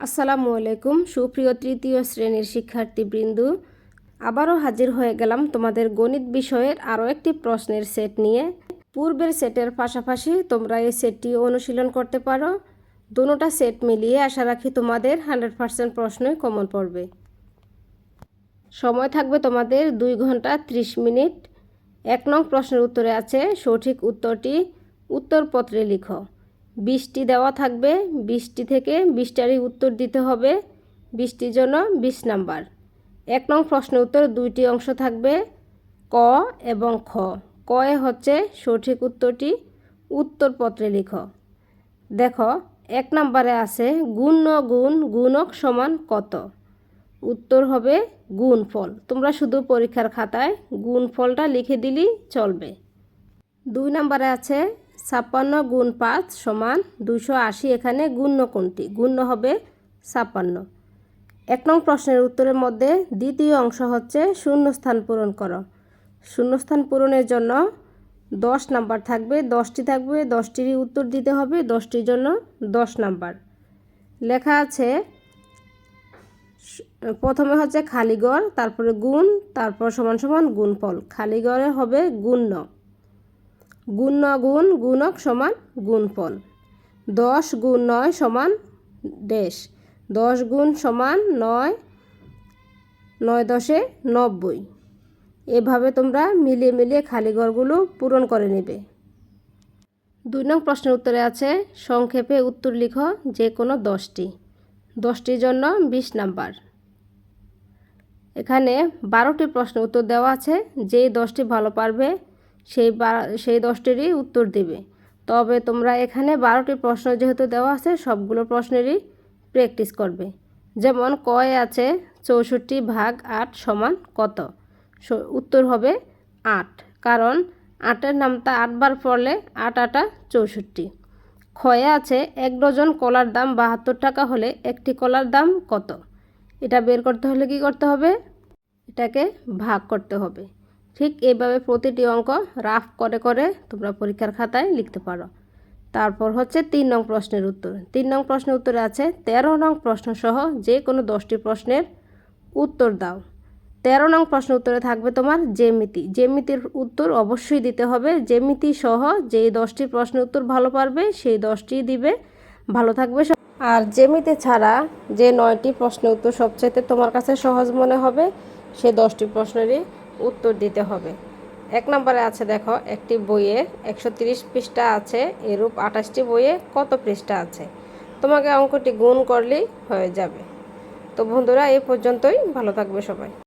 আসসালামু আলাইকুম, সুপ্রিয় তৃতীয় শ্রেণির শিক্ষার্থীবৃন্দ। আবারও হাজির হয়ে গেলাম তোমাদের গণিত বিষয়ের আরও একটি প্রশ্নের সেট নিয়ে। পূর্বের সেটের পাশাপাশি তোমরা এই সেটটি অনুশীলন করতে পারো। দুটোটা সেট মিলিয়ে আশা রাখি তোমাদের হান্ড্রেড পার্সেন্ট প্রশ্নই কমন পড়বে। সময় থাকবে তোমাদের দুই ঘণ্টা ত্রিশ মিনিট। এক নং প্রশ্নের উত্তরে আছে সঠিক উত্তরটি, উত্তরপত্রে লিখো। বিশটি দেওয়া থাকবে, বৃষ্টি থেকে বিশটারই উত্তর দিতে হবে। বৃষ্টির জন্য বিশ নাম্বার। এক নং প্রশ্নের উত্তর দুইটি অংশ থাকবে, ক এবং খ। কয়ে হচ্ছে সঠিক উত্তরটি উত্তরপত্রে লিখ। দেখো, এক নম্বরে আছে গুণ ন গুণ গুণক সমান কত? উত্তর হবে গুণফল। তোমরা শুধু পরীক্ষার খাতায় গুণফলটা লিখে দিলেই চলবে। দুই নম্বরে আছে ছাপ্পান্ন গুণ পাঁচ সমান দুশো আশি, এখানে গুণ্য কোনটি? গুণ্য হবে ছাপ্পান্ন। এক নং প্রশ্নের উত্তরের মধ্যে দ্বিতীয় অংশ হচ্ছে শূন্যস্থান পূরণ করো। শূন্যস্থান পূরণের জন্য দশ নাম্বার থাকবে, দশটি থাকবে, দশটিরই উত্তর দিতে হবে, দশটির জন্য দশ নাম্বার। লেখা আছে প্রথমে হচ্ছে খালিগড় তারপরে গুণ, তারপর সমান সমান গুণফল। খালিগড়ে হবে গুণ্য। গুণ গুণ গুণক সমান গুণফল। দশ গুণ নয় সমান দেশ। দশ গুণ সমান নয় নয় দশে নব্বই। এভাবে তোমরা মিলিয়ে মিলিয়ে খালি ঘরগুলো পূরণ করে নেবে। দুই নং প্রশ্নের উত্তরে আছে, সংক্ষেপে উত্তর লিখো যে কোনো দশটি। দশটির জন্য বিশ নাম্বার। এখানে বারোটি প্রশ্ন উত্তর দেওয়া আছে, যেই দশটি ভালো পারবে সেই সেই দশটিরই উত্তর দেবে। তবে তোমরা এখানে বারোটি প্রশ্ন যেহেতু দেওয়া আছে, সবগুলো প্রশ্নেরই প্র্যাকটিস করবে। যেমন, কয় আছে চৌষট্টি ভাগ আট সমান কত? উত্তর হবে আট। কারণ, আটের নামটা আটবার পড়লে আট আটা চৌষট্টি। ক্ষয়ে আছে এক ডজন কলার দাম বাহাত্তর টাকা হলে একটি কলার দাম কত? এটা বের করতে হলে কি করতে হবে? এটাকে ভাগ করতে হবে। ঠিক এইভাবে প্রতিটি অঙ্ক রাফ করে করে তোমরা পরীক্ষার খাতায় লিখতে পারো। তারপর হচ্ছে তিন নং প্রশ্নের উত্তর। তিন নং প্রশ্নের উত্তরে আছে, তেরো নং প্রশ্ন সহ যে কোনো দশটি প্রশ্নের উত্তর দাও। তেরো নং প্রশ্ন উত্তরে থাকবে তোমার জেমিতি জেমিতির উত্তর অবশ্যই দিতে হবে। জেমিতি সহ যেই দশটি প্রশ্নের উত্তর ভালো পারবে, সেই দশটি দিবে, ভালো থাকবে আর জেমিতি ছাড়া যে নয়টি প্রশ্নের উত্তর সবচেয়ে তোমার কাছে সহজ মনে হবে, সে দশটি প্রশ্নেরই উত্তর দিতে হবে। এক নম্বরে আছে দেখো, একটি বইয়ে একশো পৃষ্ঠা আছে, এরূপ আঠাশটি বইয়ে কত পৃষ্ঠা আছে? তোমাকে অঙ্কটি গুণ করলেই হয়ে যাবে। তো বন্ধুরা, এ পর্যন্তই। ভালো থাকবে সবাই।